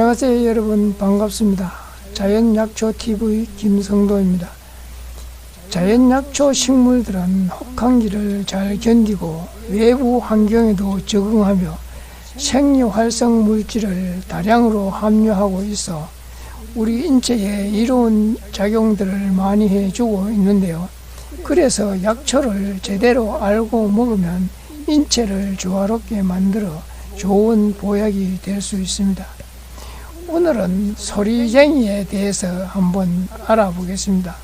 안녕하세요 여러분 반갑습니다. 자연약초TV 김성도입니다. 자연약초 식물들은 혹한기를 잘 견디고 외부 환경에도 적응하며 생리활성 물질을 다량으로 함유하고 있어 우리 인체에 이로운 작용들을 많이 해주고 있는데요. 그래서 약초를 제대로 알고 먹으면 인체를 조화롭게 만들어 좋은 보약이 될 수 있습니다. 오늘은 소리쟁이에 대해서 한번 알아보겠습니다.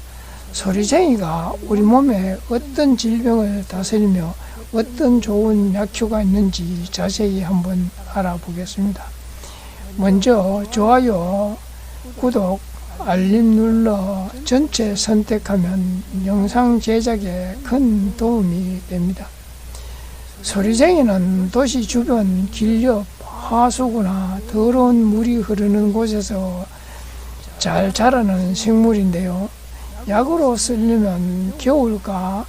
소리쟁이가 우리 몸에 어떤 질병을 다스리며 어떤 좋은 약효가 있는지 자세히 한번 알아보겠습니다. 먼저 좋아요, 구독, 알림 눌러 전체 선택하면 영상 제작에 큰 도움이 됩니다. 소리쟁이는 도시 주변 길옆 하수구나 더러운 물이 흐르는 곳에서 잘 자라는 식물인데요. 약으로 쓰려면 겨울과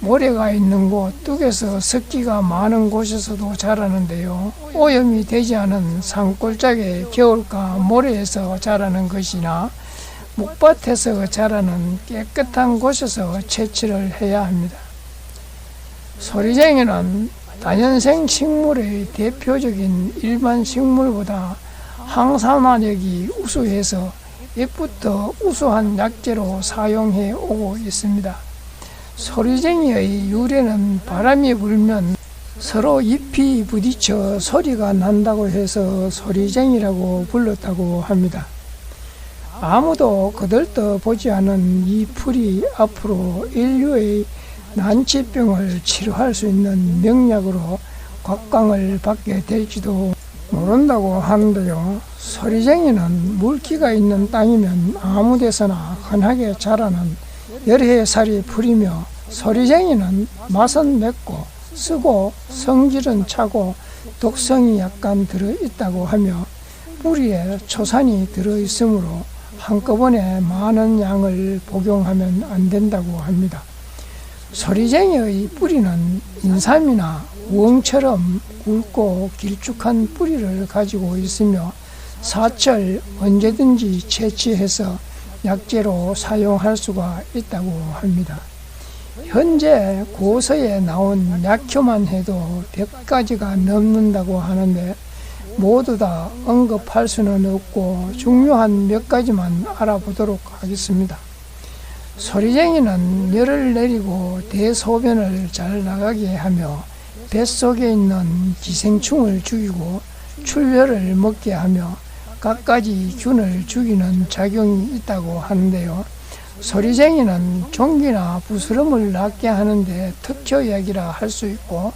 모래가 있는 곳, 뚝에서 습기가 많은 곳에서도 자라는데요. 오염이 되지 않은 산골짜기 겨울과 모래에서 자라는 것이나 목밭에서 자라는 깨끗한 곳에서 채취를 해야 합니다. 소리쟁이는 다년생 식물의 대표적인 일반 식물보다 항산화력이 우수해서 옛부터 우수한 약재로 사용해 오고 있습니다. 소리쟁이의 유래는 바람이 불면 서로 잎이 부딪혀 소리가 난다고 해서 소리쟁이라고 불렀다고 합니다. 아무도 거들떠 보지 않은 이 풀이 앞으로 인류의 난치병을 치료할 수 있는 명약으로 곽광을 받게 될지도 모른다고 하는데요. 소리쟁이는 물기가 있는 땅이면 아무 데서나 흔하게 자라는 열해살이 풀이며 소리쟁이는 맛은 맵고 쓰고 성질은 차고 독성이 약간 들어있다고 하며 뿌리에 초산이 들어있으므로 한꺼번에 많은 양을 복용하면 안 된다고 합니다. 소리쟁이의 뿌리는 인삼이나 우엉처럼 굵고 길쭉한 뿌리를 가지고 있으며 사철 언제든지 채취해서 약재로 사용할 수가 있다고 합니다. 현재 고서에 나온 약효만 해도 100가지가 넘는다고 하는데 모두 다 언급할 수는 없고 중요한 몇 가지만 알아보도록 하겠습니다. 소리쟁이는 열을 내리고 대소변을 잘 나가게 하며 뱃속에 있는 기생충을 죽이고 출혈을 먹게 하며 갖가지 균을 죽이는 작용이 있다고 하는데요. 소리쟁이는 종기나 부스럼을 낫게 하는데 특효약이라 할 수 있고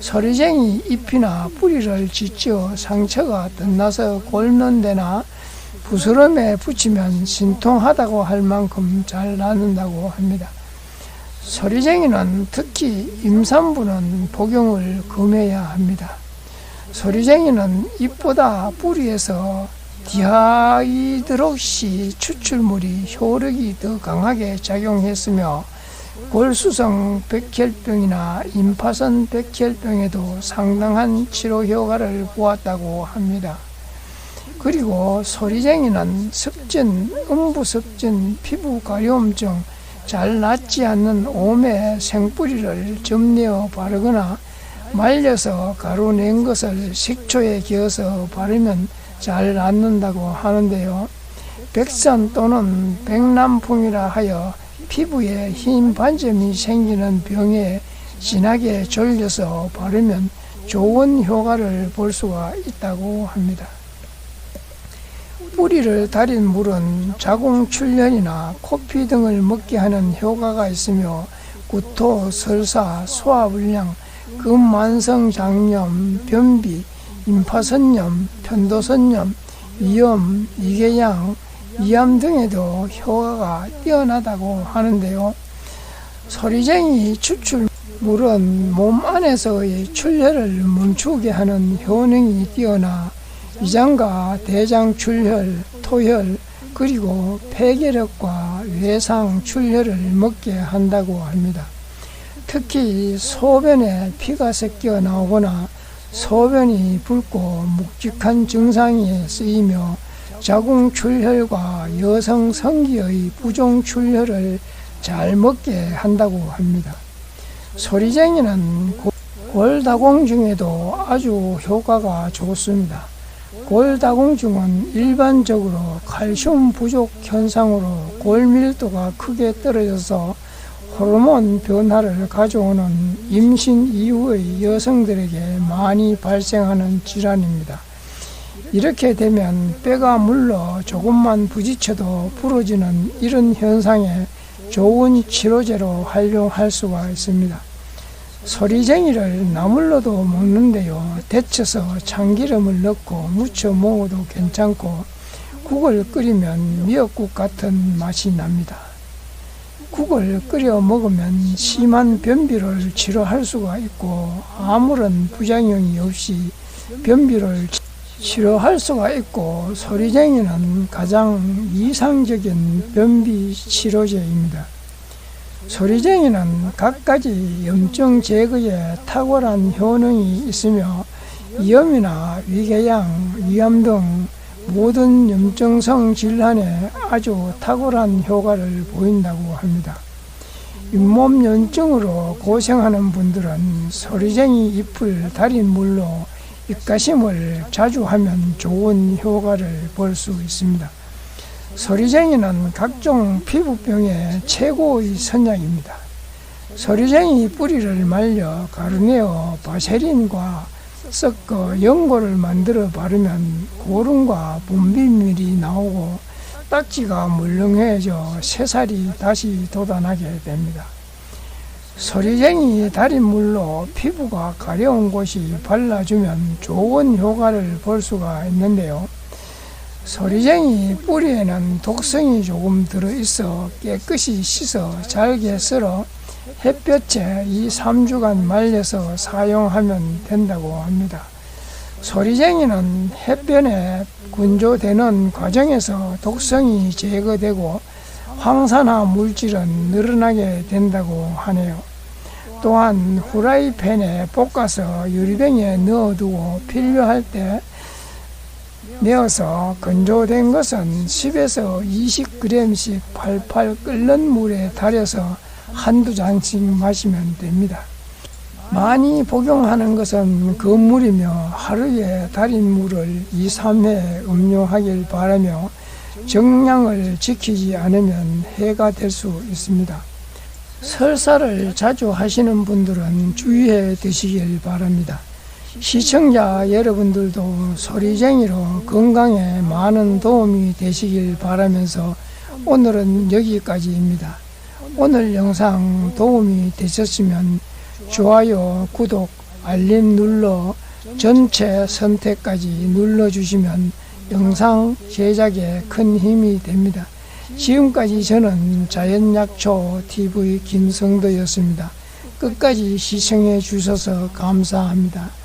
소리쟁이 잎이나 뿌리를 지쳐 상처가 덧나서 골는 데나 부스럼에 붙이면 신통하다고 할 만큼 잘 낫는다고 합니다. 소리쟁이는 특히 임산부는 복용을 금해야 합니다. 소리쟁이는 잎보다 뿌리에서 디하이드록시 추출물이 효력이 더 강하게 작용했으며 골수성 백혈병이나 임파선 백혈병에도 상당한 치료 효과를 보았다고 합니다. 그리고 소리쟁이는 습진, 음부습진, 피부 가려움증, 잘 낫지 않는 오매 생뿌리를 점내어 바르거나 말려서 가루 낸 것을 식초에 기어서 바르면 잘 낫는다고 하는데요. 백산 또는 백남풍이라 하여 피부에 흰 반점이 생기는 병에 진하게 졸려서 바르면 좋은 효과를 볼 수가 있다고 합니다. 뿌리를 달인 물은 자궁 출혈이나 코피 등을 먹게 하는 효과가 있으며 구토, 설사, 소화불량, 근만성 장염, 변비, 임파선염, 편도선염, 위염, 이계양, 위암 등에도 효과가 뛰어나다고 하는데요. 소리쟁이 추출 물은 몸 안에서의 출혈을 멈추게 하는 효능이 뛰어나 위장과 대장 출혈, 토혈, 그리고 폐결핵과 외상 출혈을 먹게 한다고 합니다. 특히 소변에 피가 섞여 나오거나 소변이 붉고 묵직한 증상에 쓰이며 자궁 출혈과 여성 성기의 부종 출혈을 잘 먹게 한다고 합니다. 소리쟁이는 고- 골다공증에도 아주 효과가 좋습니다. 골다공증은 일반적으로 칼슘 부족 현상으로 골밀도가 크게 떨어져서 호르몬 변화를 가져오는 임신 이후의 여성들에게 많이 발생하는 질환입니다. 이렇게 되면 뼈가 물러 조금만 부딪혀도 부러지는 이런 현상에 좋은 치료제로 활용할 수가 있습니다. 소리쟁이를 나물로도 먹는데요. 데쳐서 참기름을 넣고 무쳐 먹어도 괜찮고 국을 끓이면 미역국 같은 맛이 납니다. 국을 끓여 먹으면 심한 변비를 치료할 수가 있고 아무런 부작용이 없이 변비를 치료할 수가 있고 소리쟁이는 가장 이상적인 변비 치료제입니다. 소리쟁이는 갖가지 염증 제거에 탁월한 효능이 있으며 이염이나 위궤양, 위암 등 모든 염증성 질환에 아주 탁월한 효과를 보인다고 합니다. 잇몸 염증으로 고생하는 분들은 소리쟁이 잎을 달인 물로 입가심을 자주 하면 좋은 효과를 볼 수 있습니다. 소리쟁이는 각종 피부병의 최고의 선약입니다. 소리쟁이 뿌리를 말려 가루내어 바세린과 섞어 연고를 만들어 바르면 고름과 분비물이 나오고 딱지가 물렁해져 새살이 다시 돋아나게 됩니다. 소리쟁이 달인 물로 피부가 가려운 곳이 발라주면 좋은 효과를 볼 수가 있는데요. 소리쟁이 뿌리에는 독성이 조금 들어있어 깨끗이 씻어 잘게 썰어 햇볕에 2, 3주간 말려서 사용하면 된다고 합니다. 소리쟁이는 햇변에 건조되는 과정에서 독성이 제거되고 황산화 물질은 늘어나게 된다고 하네요. 또한 후라이팬에 볶아서 유리병에 넣어두고 필요할 때 내어서 건조된 것은 10에서 20g씩 팔팔 끓는 물에 달여서 한두 잔씩 마시면 됩니다. 많이 복용하는 것은 건물이며 하루에 달인 물을 2, 3회 음료하길 바라며 정량을 지키지 않으면 해가 될 수 있습니다. 설사를 자주 하시는 분들은 주의해 드시길 바랍니다. 시청자 여러분들도 소리쟁이로 건강에 많은 도움이 되시길 바라면서 오늘은 여기까지입니다. 오늘 영상 도움이 되셨으면 좋아요, 구독, 알림 눌러 전체 선택까지 눌러주시면 영상 제작에 큰 힘이 됩니다. 지금까지 저는 자연약초 TV 김성도였습니다. 끝까지 시청해 주셔서 감사합니다.